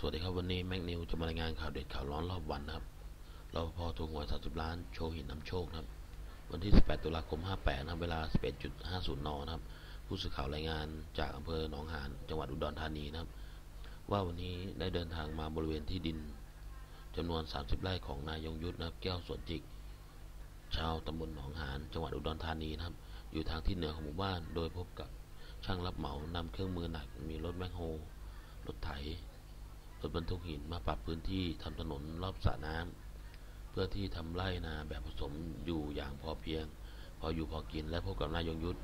สวัสดีครับวันนี้แม็กนิวจะมารายงานข่าวเด็ดข่าวร้อนรอบวันนะครับราพอถูกหวย 30 ล้านโชว์หินนำโชคนะครับ วันที่ 18 ตุลาคม 58 นะครับ เวลา 11.50 นนะครับ ผู้สื่อข่าวรายงานจากอำเภอหนองหาน จังหวัดอุดรธานีนะครับ ว่าวันนี้ได้เดินทางมาบริเวณที่ดินจำนวน 30 ไร่ของนายยงยุทธนะครับ แก้วสวนจิก ชาวตำบลหนองหาน จังหวัดอุดรธานีนะครับ อยู่ทางที่เหนือของหมู่บ้าน โดยพบกับช่างรับเหมานำเครื่องมือหนัก มีรถแมคโฮรถไถ รถบรรทุกหินมาปรับพื้นที่ทำถนนรอบสระน้ำเพื่อที่ทำไร่นาแบบผสมอยู่อย่างพอเพียง พออยู่พอกินและพบกับนายยงยุทธ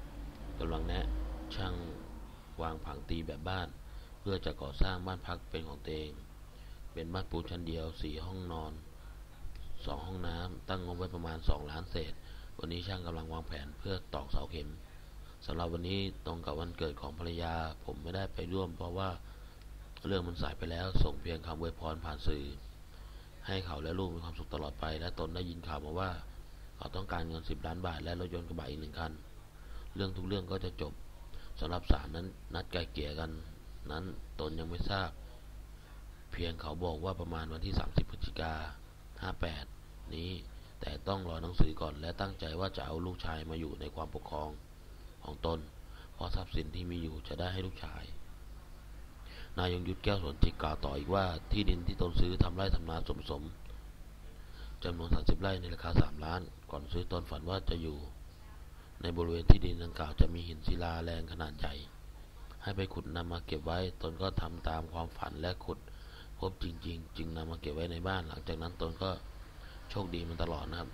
กำลังแนะช่างวางผังตีแบบบ้าน เพื่อจะก่อสร้างบ้านพักเป็นของตัวเอง เป็นบ้านปูนชั้นเดียวสี่ห้องนอนสองห้องน้ำตั้งงบไว้ประมาณสองล้านเศษ วันนี้ช่างกำลังวางแผนเพื่อตอกเสาเข็มสำหรับวันนี้ตรงกับวันเกิดของภรรยา ผมไม่ได้ไปร่วมเพราะว่า เรื่องมันสายไปแล้วส่งเพียงคำอวยพรผ่านสื่อ ให้เขาและลูกมีความสุขตลอดไป และตนได้ยินข่าวมาว่า เขาต้องการเงิน 10 ล้านบาท และรถยนต์กระบะอีกหนึ่งคัน เรื่องทุกเรื่องก็จะจบสำหรับศาลนั้นนัดไกลเกลี่ยกัน นั้นตนยังไม่ทราบ เพียงเขาบอกว่าประมาณวันที่ 30พฤศจิกา58 นี้แต่ต้องรอหนังสือก่อนและตั้งใจว่าจะเอาลูกชายมาอยู่ในความปกครองของตนเพราะทรัพย์สินที่มีอยู่จะได้ให้ลูกชาย นายยงยุทธแก้วสวนจิกกล่าวต่ออีกว่าที่ดินที่ตนซื้อทำไร่ทำนาสมสมจำนวน 30 ไร่ในราคา 3 ล้าน ก่อนซื้อตนฝันว่าจะอยู่ ในบริเวณที่ดินดังกล่าวจะมีหินศิลาแรงขนาดใหญ่ ให้ไปขุดนำมาเก็บไว้ ตนก็ทำตามความฝันและขุด พบจริง ๆ จึงนำมาเก็บไว้ในบ้าน หลังจากนั้นตนก็โชคดีมันตลอดนะครับ